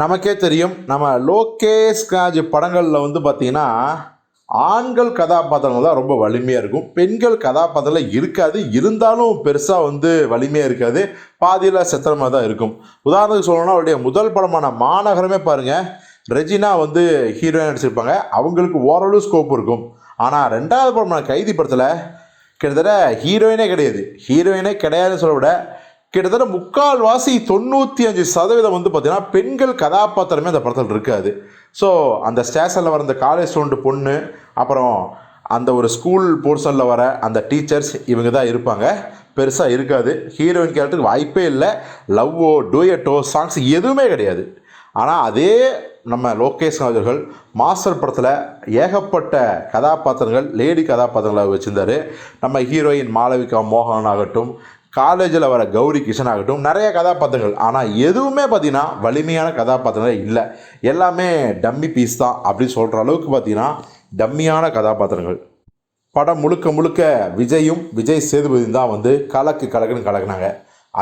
நமக்கே தெரியும். நம்ம லோகேஷ் ராஜ் படங்களில் வந்து பார்த்திங்கன்னா ஆண்கள் கதாபாத்திரங்கள் தான் ரொம்ப வலிமையாக இருக்கும். பெண்கள் கதாபாத்திரம் இருக்காது. இருந்தாலும் பெருசாக வந்து வலிமையாக இருக்காது. பாதியில் செத்தனமாக தான் இருக்கும். உதாரணத்துக்கு சொல்லணும்னா அவருடைய முதல் படமான மாநகரமே பாருங்கள் ரெஜினா வந்து ஹீரோயின் நடிச்சிருப்பாங்க. அவங்களுக்கு ஓரளவு ஸ்கோப் இருக்கும். ஆனால் ரெண்டாவது படமான கைதி படத்தில் கிட்டத்தட்ட ஹீரோயினே கிடையாது. ஹீரோயினே கிடையாதுன்னு சொல்ல விட கிட்டத்தட்ட முக்கால்வாசி தொண்ணூற்றி அஞ்சு சதவீதம் வந்து பார்த்தீங்கன்னா பெண்கள் கதாபாத்திரமே அந்த படத்தில் இருக்காது. ஸோ அந்த ஸ்டேஷனில் வர அந்த காலேஜ் ஸ்டூடெண்ட் பொண்ணு அப்புறம் அந்த ஒரு ஸ்கூல் போர்ஷனில் வர அந்த டீச்சர்ஸ் இவங்க தான் இருப்பாங்க. பெருசாக இருக்காது. ஹீரோயின் கேரக்டருக்கு வாய்ப்பே இல்லை. லவ்வோ டூயட்டோ சாங்ஸ் எதுவுமே கிடையாது. ஆனால் அதே நம்ம லோகேஷ் அவர்கள் மாஸ்டர் படத்தில் ஏகப்பட்ட கதாபாத்திரங்கள் லேடி கதாபாத்திரங்களாக வச்சுருந்தாரு. நம்ம ஹீரோயின் மாளவிகா மோகன் ஆகட்டும் காலேஜில் வர கௌரி கிஷன் ஆகட்டும் நிறைய கதாபாத்திரங்கள். ஆனால் எதுவுமே பார்த்தீங்கன்னா வலிமையான கதாபாத்திரங்களே இல்லை. எல்லாமே டம்மி பீஸ் தான் அப்படின்னு சொல்கிற அளவுக்கு பார்த்தீங்கன்னா டம்மியான கதாபாத்திரங்கள். படம் முழுக்க முழுக்க விஜயும் விஜய் சேதுபதியும் தான் வந்து கலக்கு கலக்குன்னு கலக்குனாங்க.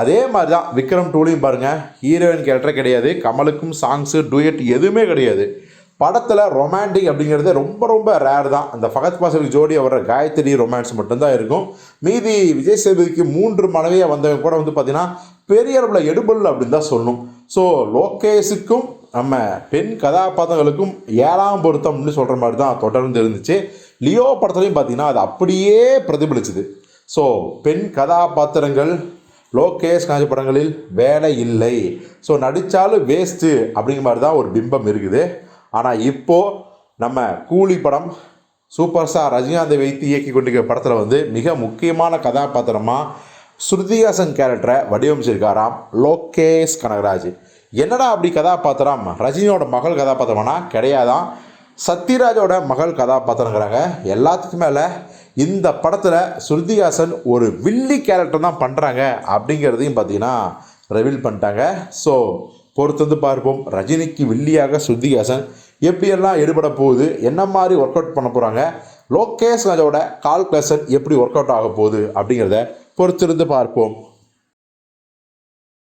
அதே மாதிரி தான் விக்ரம் டூலையும் பாருங்கள் ஹீரோயின் கேரக்டர் கிடையாது. கமலுக்கும் சாங்ஸு டூயட் எதுவுமே கிடையாது. படத்தில் ரொமான்டிக் அப்படிங்கிறது ரொம்ப ரொம்ப ரேர் தான். அந்த ஃபகத் பாசலுக்கு ஜோடி வர்ற காயத்ரி ரொமான்ஸ் மட்டும்தான் இருக்கும். மீதி விஜய் சேதுபதிக்கு மூன்று மனைவியாக வந்தவங்க கூட வந்து பார்த்திங்கன்னா பெரிய அளவில் எடுபல் அப்படின்னு தான் சொல்லணும். ஸோ லோகேஷுக்கும் நம்ம பெண் கதாபாத்திரங்களுக்கும் ஏழாம் பொருத்தம்னு சொல்கிற மாதிரி தான் தொடர்ந்து இருந்துச்சு. லியோ படத்துலையும் பார்த்தீங்கன்னா அது அப்படியே பிரதிபலிச்சுது. ஸோ பெண் கதாபாத்திரங்கள் லோகேஷ் காஞ்சி படங்களில் வேலை இல்லை. ஸோ நடித்தாலும் வேஸ்ட்டு அப்படிங்கிற மாதிரி தான் ஒரு பிம்பம் இருக்குது. ஆனால் இப்போது நம்ம கூலி படம் சூப்பர் ஸ்டார் ரஜினிகாந்தை வைத்து இயக்கி கொண்டிருக்கிற படத்தில் வந்து மிக முக்கியமான கதாபாத்திரமாக ஸ்ருதிஹாசன் கேரக்டரை வடிவமைச்சிருக்காராம் லோகேஷ் கனகராஜ். என்னடா அப்படி கதாபாத்திரம்? ரஜினியோட மகள் கதாபாத்திரமானா கிடையாதான். சத்யராஜோட மகள் கதாபாத்திரங்கிறாங்க. எல்லாத்துக்கும் மேலே இந்த படத்தில் ஸ்ருதிஹாசன் ஒரு வில்லி கேரக்டர் தான் பண்ணுறாங்க அப்படிங்கிறதையும் பார்த்தீங்கன்னா ரிவீல் பண்ணிட்டாங்க. ஸோ பொறுத்து பார்ப்போம். ரஜினிக்கு வில்லியாக ஸ்ருதிஹாசன் எப்படியெல்லாம் ஈடுபட போகுது என்ன மாதிரி ஒர்க் அவுட் பண்ண போகிறாங்க லோகேஷ் ராஜோட கால்குலேஷன் எப்படி ஒர்க் அவுட் ஆக போகுது அப்படிங்கிறத பொறுத்திருந்து பார்ப்போம்.